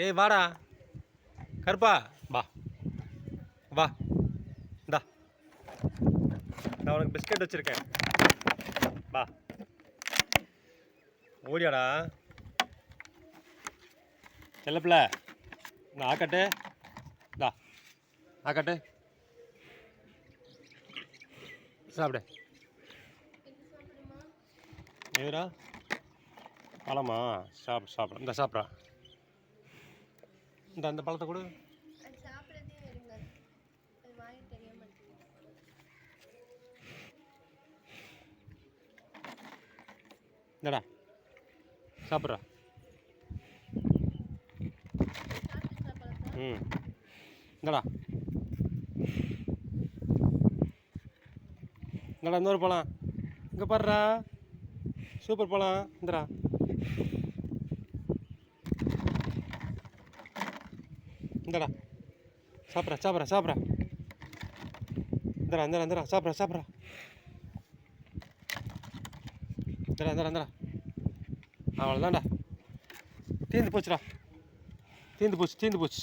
டேய் வாடா. கருப்பா வா. வா. இந்தா. நான் உனக்கு பிஸ்கட் வச்சுருக்கேன். வா. ஓடியாடா. செல்லப்பிள்ள நான் ஆக்கட்டு. இந்தா. ஆக்கட்டு. சாப்பிடு. எதுரா பழமா சாப்பிடு. சாப்பிட்றேன் இந்த சாப்பிட்றா. இந்த அந்த பழத்தை கொடு. இந்தடா. சாப்பிட்றா. ம். இந்தடா. இந்தடா இன்னொரு பழம். இங்கே பாடுறா சூப்பர் பழம். இந்தடா. இந்தடா. சாப்பிட்றா சாப்பிட்றா சாப்பிட்றா. இந்தடா இந்தடா இந்தடா சாப்பிட்றா சாப்பிட்றா. இந்தடா இந்தடா இந்தடா. அவ்வளோதான்டா தீர்ந்து போச்சுடா. தீர்ந்து போச்சு தீர்ந்து போச்சு.